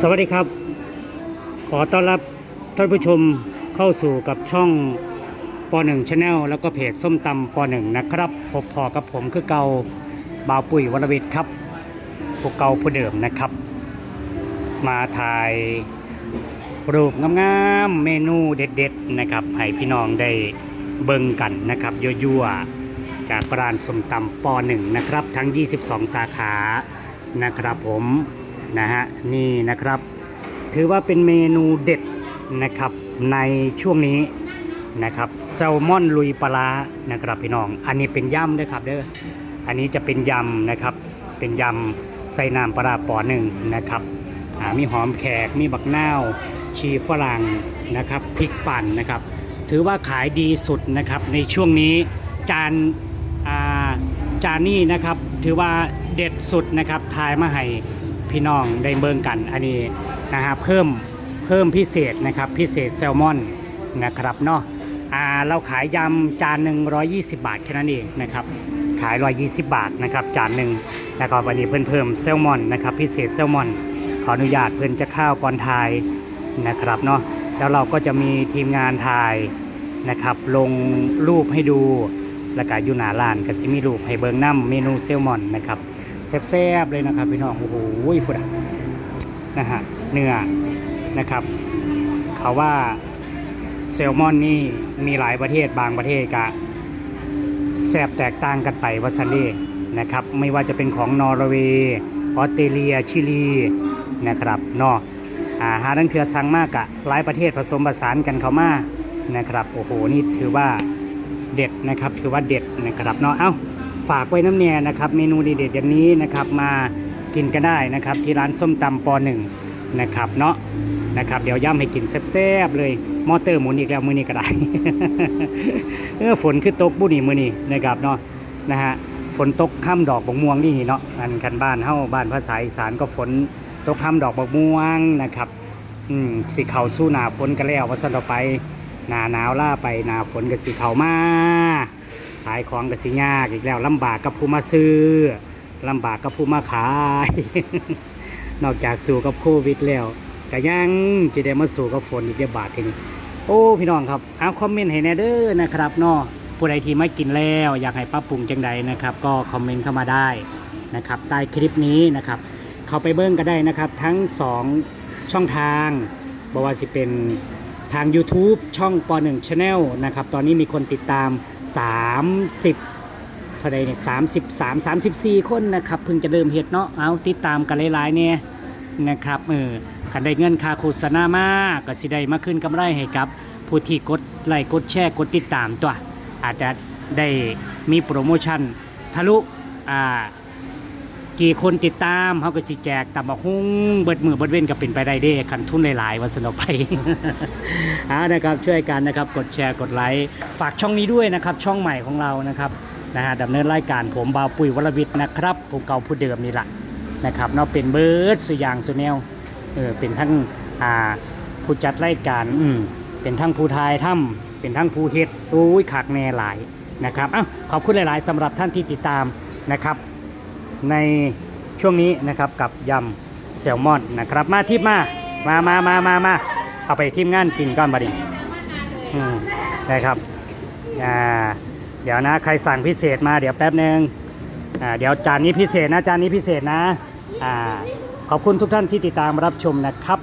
สวัสดีครับ ขอต้อนรับท่านผู้ชมเข้าสู่กับช่องป .1 Channel แล้วก็เพจส้มตำป .1 นะครับพบพอกับผมคือเกาบาวปุ๋ยวรวิทย์ครับพวกเกาผู้เดิมนะครับ มาถ่ายรูปงามๆเมนูเด็ดๆนะครับให้พี่น้องได้เบิ่งกันนะครับยั่วๆ จากร้านสมตำป .1 นะครับ ทั้ง 22 สาขานะครับผมนะฮะนี่นะครับ ถือว่าเป็นเมนูเด็ดนะครับในช่วงนี้นะครับแซลมอนลุยปลานะครับพี่น้อง อันนี้เป็นย่ำด้วยครับเด้ออันนี้จะเป็นยำนะครับเป็นยำใส่น้ำปลาปอหนึ่งนะครับมีหอมแขกมีบักนาวชีฝรั่งนะครับพริกปั่นนะครับ ถือว่าขายดีสุดนะครับในช่วงนี้จาน จานนี้นะครับ ถือว่าเด็ดสุดนะครับทายมาให้พี่น้องได้เบิ่งกัน อันนี้นะฮะเพิ่มเพิ่มพิเศษนะครับพิเศษแซลมอนนะครับเนาะอ่าเราขายยำจานหนึ่ง120 บาทแค่นั้นเองนะครับขาย 120 บาทนะครับจานหนึ่งนะครับวันนี้เพิ่มเพิ่มแซลมอนนะครับพิเศษแซลมอน ขออนุญาตเพิ่นจะข้าวก่อนทายนะครับเนาะแล้วเราก็จะมีทีมงานถ่ายนะครับลงรูปให้ดู แล้วก็อยู่หน้าร้านก็สิมีรูปให้เบิ่งน้ำเมนูแซลมอนนะครับแซ่บๆเลยนะครับพี่น้องโอ้โหพุ่นะนะฮะเนื้อนะครับ เขาว่าแซลมอนนี่มีหลายประเทศบางประเทศกะแสบแตกต่างกันไปวัสันเดนะครับ ไม่ว่าจะเป็นของนอร์เวย์ออสเตรเลียชิลีนะครับเนอะอาหาดังเถือสั่งมากอะหลายประเทศผสมผสานกันเข้ามานะครับ โอ้โห นี่ถือว่า เด็ดนะครับถือว่าเด็ดนะครับเนาะเอ้าฝากไว้น้ำแน่นะครับเมนูดีเด็ดอย่างนี้นะครับมากินกันได้นะครับที่ร้านส้มตำปอหนึ่งนะครับเนาะนะครับเดี๋ยวย่ำให้กินแซ่บๆเลยมอเตอร์หมุนอีกแล้วมือนี้ก็ได้เออฝนคือตกบุนี่มือนี่นะครับเนาะนะฮะฝนตกข้ามดอกบกม่วงนี่เนาะอันคันบ้านเฮาบ้านภาษาอีสานก็ฝนตกข้ามดอกบกม่วงนะครับอืมสิเขาสู้หนาฝนกันแล้วว่าสันต่อไป นาหนาวล่าไปหนาฝนก็สิเขามา ขายของก็สิยากอีกแล้วลำบากกับผู้มาซื้อลำบากกับผู้มาขาย นอกจากสู้กับโควิดแล้วก็ยังจะได้มาสู้กับฝนอีกเดียวบาททีนี้โอ้พี่น้องครับเอาคอมเมนต์ให้แน่เด้อนะครับเนาะผู้ใดที่ไม่กินแล้ว อยากให้ปรับปรุงจังใดนะครับ ก็คอมเมนต์เข้ามาได้นะครับใต้คลิปนี้นะครับ เข้าไปเบิ้งก็ได้นะครับ ทั้ง 2 ช่องทางบอกว่าสิเป็น ทาง YouTube ช่องป .1 Channel นะครับ ตอนนี้มีคนติดตาม 30เท่าใดเนี่ย33 34คนนะครับ เพิ่งจะเริ่มเฮ็ดเนาะเอาติดตามกันหลายๆเนี่ยนะครับเออคันได้เงินค่าโฆษณามากก็สิได้มาขึ้นกำไรให้กับ ผู้ที่กดไลค์กดแชร์กดติดตามตัว อาจจะได้มีโปรโมชั่นทะลุอ่า กี่คนติดตามเขาก็สิแจกตับกหุ้งเบิดมือเบิดเว้นก็เป็นไปได้เด้ขันทุนหลายๆวันสนอไปเอานะครับช่วยกันนะครับกดแชร์กดไลค์ฝากช่องนี้ด้วยนะครับ ช่องใหม่ของเรานะครับนะฮะดำเนินรายการผมบาวปุ๋ยวรวิทย์นะครับผู้เก่าผู้เดิมนี่แหละนะครับเนาะเป็นเบิร์ดสุยางสุแนวเออเป็นทั้งอ่าผู้จัดรายการอืมเป็นทั้งผู้ทายถ้ำเป็นทั้งผู้เฮ็ดโอ้ยขักแน่หลายนะครับอ้าวขอบคุณหลาย ๆสำหรับท่านที่ติดตามนะครับ ในช่วงนี้นะครับกับยำแซลมอนนะครับ มาทิพมามามามามามาเอาไปทีมงานกินก้อนบดนีอืมนะครับอ่าเดี๋ยวนะใครสั่งพิเศษมาเดี๋ยวแป๊บหนึ่งอ่าเดี๋ยวจานนี้พิเศษนะจานนี้พิเศษนะอ่าขอบคุณทุกท่านที่ติดตามรับชมนะครับ